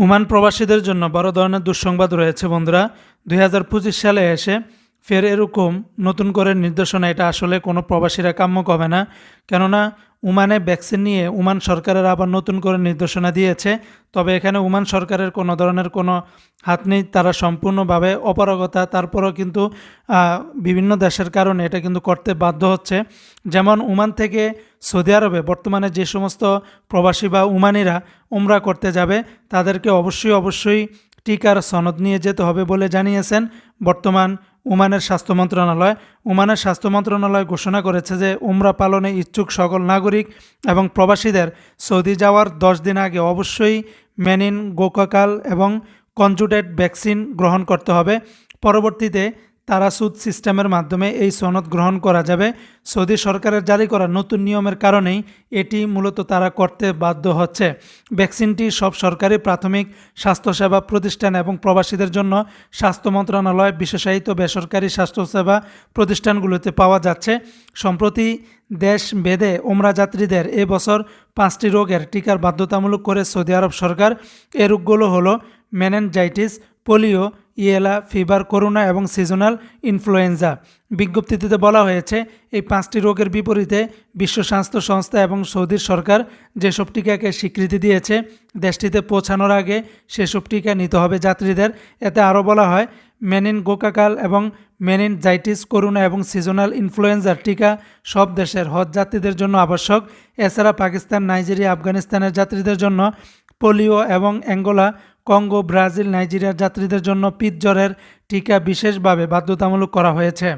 Oman প্রবাসীদের জন্য বড় ধরনের দুঃসংবাদ রয়েছে বন্ধুরা। দুই হাজার পঁচিশ সালে এসে ফের এরকম নতুন করে নির্দেশনা, এটা আসলে কোনো প্রবাসীরা কাম্য হবে না। কেননা উমানে ভ্যাকসিন নিয়ে উমান সরকারের আবার নতুন করে নির্দেশনা দিয়েছে। তবে এখানে উমান সরকারের কোনো ধরনের কোনো হাত নেই, তারা সম্পূর্ণভাবে অপারগতা। তারপরও কিন্তু বিভিন্ন দেশের কারণে এটা কিন্তু করতে বাধ্য হচ্ছে। যেমন উমান থেকে সৌদি আরবে বর্তমানে যে সমস্ত প্রবাসী বা উমানিরা উমরা করতে যাবে, তাদেরকে অবশ্যই অবশ্যই টিকার সনদ নিয়ে যেতে হবে বলে জানিয়েছেন বর্তমান ওমানের স্বাস্থ্য মন্ত্রণালয় ওমানের স্বাস্থ্য মন্ত্রণালয় ঘোষণা করেছে যে উমরা পালনে ইচ্ছুক সকল নাগরিক এবং প্রবাসীদের সৌদি যাওয়ার দশ দিন আগে অবশ্যই মেনিন, গোকাকাল এবং কনজুডেট ভ্যাকসিন গ্রহণ করতে হবে। পরবর্তীতে তারাসুদ সিস্টেমের মাধ্যমে এই সনদ গ্রহণ করা যাবে। সৌদি সরকারের জারি করা নতুন নিয়মের কারণেই এটি মূলত তারা করতে বাধ্য হচ্ছে। ভ্যাকসিনটি সব সরকারি প্রাথমিক স্বাস্থ্যসেবা প্রতিষ্ঠান এবং প্রবাসীদের জন্য স্বাস্থ্য মন্ত্রণালয়, বিশেষায়িত বেসরকারি স্বাস্থ্যসেবা প্রতিষ্ঠানগুলোতে পাওয়া যাচ্ছে। সম্প্রতি দেশ বেদে ওমরা যাত্রীদের এবছর পাঁচটি রোগের টিকার বাধ্যতামূলক করে সৌদি আরব সরকার এ রোগগুলো হলো meningitis, polio yellow, fever, corona এবং সিজনাল ইনফ্লুয়েঞ্জা। বিজ্ঞপ্তিতে বলা হয়েছে, এই পাঁচটি রোগের বিপরীতে বিশ্ব স্বাস্থ্য সংস্থা এবং সৌদির সরকার যেসব টিকাকে স্বীকৃতি দিয়েছে, দেশটিতে পৌঁছানোর আগে সেসব টিকা নিতে হবে যাত্রীদের। এতে আরও বলা হয়, মেনিন গোকাকাল এবং মেনিন জাইটিস করোনা এবং সিজনাল ইনফ্লুয়েঞ্জার টিকা সব দেশের হজ যাত্রীদের জন্য আবশ্যক। এছাড়া পাকিস্তান, নাইজেরিয়া, আফগানিস্তানের যাত্রীদের জন্য পোলিও এবং অ্যাঙ্গোলা কঙ্গো ব্রাজিল নাইজেরিয়ার যাত্রীদের জন্য পিৎজ্বরের টিকা বিশেষভাবে বাধ্যতামূলক করা হয়েছে।